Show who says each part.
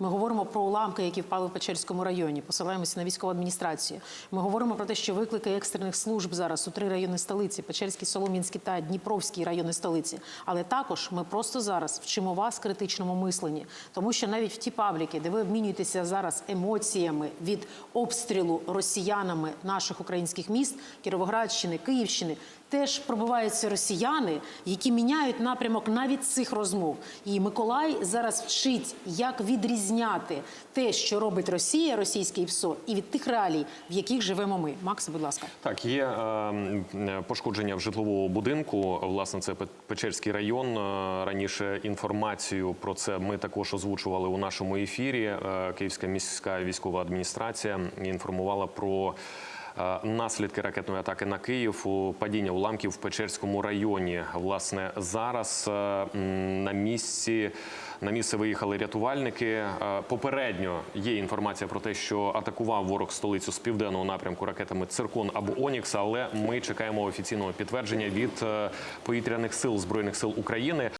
Speaker 1: Ми говоримо про уламки, які впали в Печерському районі. Посилаємося на військову адміністрацію. Ми говоримо про те, що виклики екстрених служб зараз у три райони столиці: Печерський, Солом'янський та Дніпровський райони столиці. Але також ми просто зараз вчимо вас критичному мисленні, тому що навіть в ті пабліки, де ви обмінюєтеся зараз емоціями від обстрілу росіянами наших українських міст, Кіровоградщини, Київщини. Теж пробиваються росіяни, які міняють напрямок навіть цих розмов. І Миколай зараз вчить, як відрізняти те, що робить Росія, російське ІПСО, і від тих реалій, в яких живемо ми. Макс, будь ласка.
Speaker 2: Так, є е, пошкодження в житловому будинку. Власне, це Пе- Печерський район. Е, Раніше інформацію про це ми також озвучували у нашому ефірі. Е, Київська міська військова адміністрація інформувала про. Е, Наслідки ракетної атаки на Київ у падіння уламків в Печерському районі. Власне, зараз е, на місці на місце виїхали рятувальники. Е, Попередньо є інформація про те, що атакував ворог столицю з південного напрямку ракетами Циркон або Онікс. Але ми чекаємо офіційного підтвердження від повітряних сил збройних сил України.